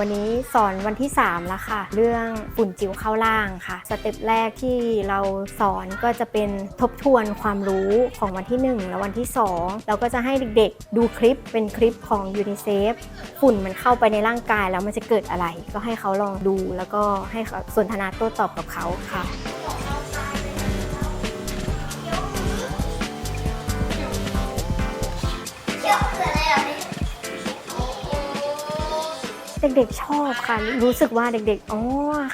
วันนี้สอนวันที่ 3 แล้วค่ะ เรื่องฝุ่นจิ๋วเข้าล่างค่ะ สเต็ปแรกที่เราสอนก็จะเป็นทบทวนความรู้ของวันที่ 1 และวันที่ 2 เราก็จะให้เด็กๆ ดูคลิปเป็นคลิปของยูนิเซฟฝุ่นมันเข้าไปในร่างกายแล้วมันจะเกิดอะไร ก็ให้เขาลองดูแล้วก็ให้สนทนาโต้ตอบกับเขาค่ะ เด็กๆชอบค่ะ รู้สึกว่าเด็กๆอ๋อ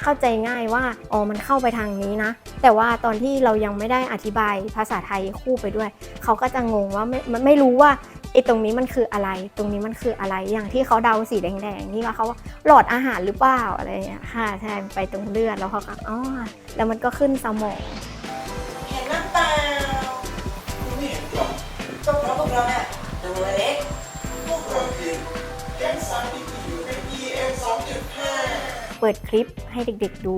เข้าใจง่ายว่าอ๋อมันเข้าไปทางนี้นะ แต่ว่าตอนที่เรายังไม่ได้อธิบายภาษาไทยคู่ไปด้วย เขาก็จะงงว่าไม่ไม่รู้ว่าไอ้ตรงนี้มันคืออะไร ตรงนี้มันคืออะไร อย่างที่เขาเดาสีแดงๆ นี่ว่าเขาว่าหลอดอาหารหรือเปล่าอะไรอย่างเงี้ยค่ะใช่ไปตรงเลือดแล้วเขาก็อ๋อแล้วมันก็ขึ้นสมองเห็นหรือเปล่า เปิดคลิปให้เด็กๆดู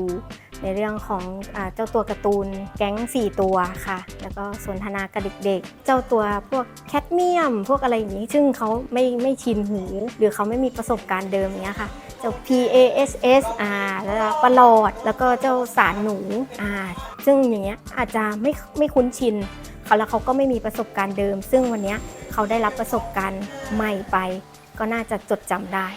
ในเรื่องของอเจ้าตัวการ์ตูนแก๊ง 4 ตัวค่ะ แล้วก็สนทนากับเด็กๆ เจ้าตัวพวกแคดเมียม พวกอะไรอย่างนี้ ซึ่งเขาไม่ไม่ชินหู หรือเขาไม่มีประสบการณ์เดิมเนี้ยค่ะเจ้า PASS อ่าแล้วก็ปลอด แล้วก็เจ้าสารหนูอ่าซึ่งอย่างเงี้ยอาจจะไม่ไม่คุ้นชินเขาแล้วเขาก็ไม่มีประสบการณ์เดิม ซึ่งวันเนี้ยเขาได้รับประสบการณ์ใหม่ไป ก็น่าจะจดจำได้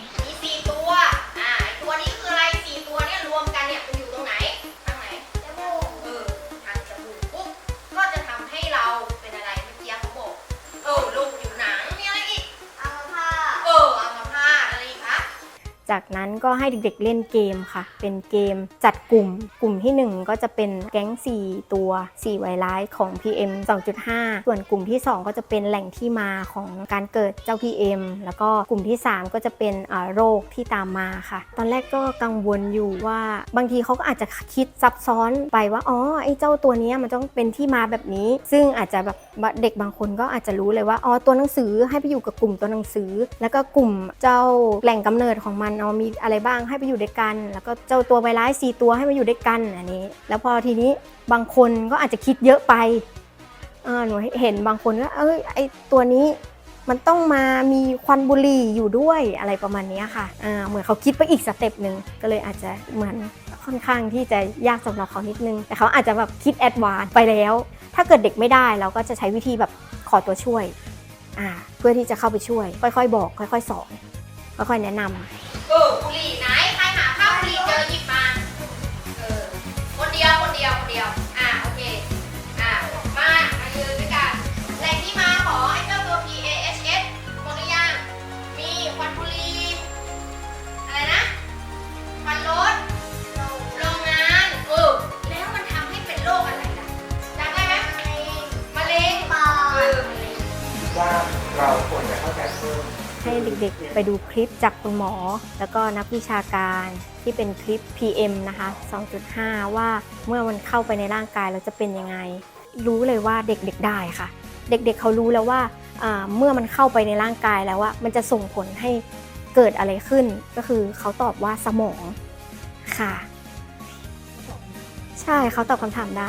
จากนั้นก็ให้เด็กๆเล่นเกมค่ะ เป็นเกมจัดกลุ่ม กลุ่มที่ 1 ก็จะเป็นแก๊ง 4 ตัว 4 ไวรัสของ PM 2.5 ส่วนกลุ่มที่ 2 ก็จะเป็นแหล่งที่มาของการเกิดเจ้า PM แล้วก็กลุ่มที่ 3 ก็จะเป็นโรคที่ตามมาค่ะ ตอนแรกก็กังวลอยู่ว่าบางทีเขาก็อาจจะคิดซับซ้อนไปว่าอ๋อไอ้เจ้าตัวนี้มันต้องเป็นที่มาแบบนี้ ซึ่งอาจจะแบบเด็กบางคนก็อาจจะรู้เลยว่าอ๋อตัวหนังสือให้ไปอยู่กับกลุ่มตัวหนังสือ แล้วก็กลุ่มเจ้าแหล่งกำเนิดของมันเอามีอะไรบ้างให้ไปอยู่ด้วยกัน แล้วก็เจ้าตัวไวรัสสี่ตัวให้มาอยู่ด้วยกันอันนี้ แล้วพอทีนี้บางคนก็อาจจะคิดเยอะไปหนูเห็นบางคนก็เอ้ยไอตัวนี้มันต้องมามีควันบุหรี่อยู่ด้วยอะไรประมาณนี้ค่ะเหมือนเขาคิดไปอีกสเต็ปหนึ่งก็เลยอาจจะเหมือนค่อนข้างที่จะยากสำหรับเขานิดนึง แต่เขาอาจจะแบบคิดแอดวานไปแล้ว ถ้าเกิดเด็กไม่ได้เราก็จะใช้วิธีแบบขอตัวช่วย เพื่อที่จะเข้าไปช่วย ค่อยๆ บอก ค่อย ๆ สอน ค่อยๆ แนะนำ เออบุหรี่ไหนใครหาภาพบุหรี่เจอหยิบมา เออ คนเดียวคนเดียวคนเดียว อ่าโอเค อ่ามามายืนด้วยกัน แหล่งที่มาของไอ้เจ้าตัว PAHS หมดหรือยัง มีควันบุหรี่อะไรนะควันรถโรงงานเออแล้วมันทำให้เป็นโรคอะไรล่ะจำได้ไหมมะเร็ง เออมะเร็ง ว่าเราควร ให้เด็กๆ ไปดูคลิปจากคุณหมอ แล้วก็นักวิชาการที่เป็นคลิป PM นะคะ 2.5 ว่าเมื่อมันเข้าไปในร่างกายเราจะเป็นยังไง รู้เลยว่าเด็กๆได้ค่ะ เด็กๆเขารู้แล้วว่าเมื่อมันเข้าไปในร่างกายแล้วว่ามันจะส่งผลให้เกิดอะไรขึ้น ก็คือเขาตอบว่าสมองค่ะ ใช่เขาตอบคำถามได้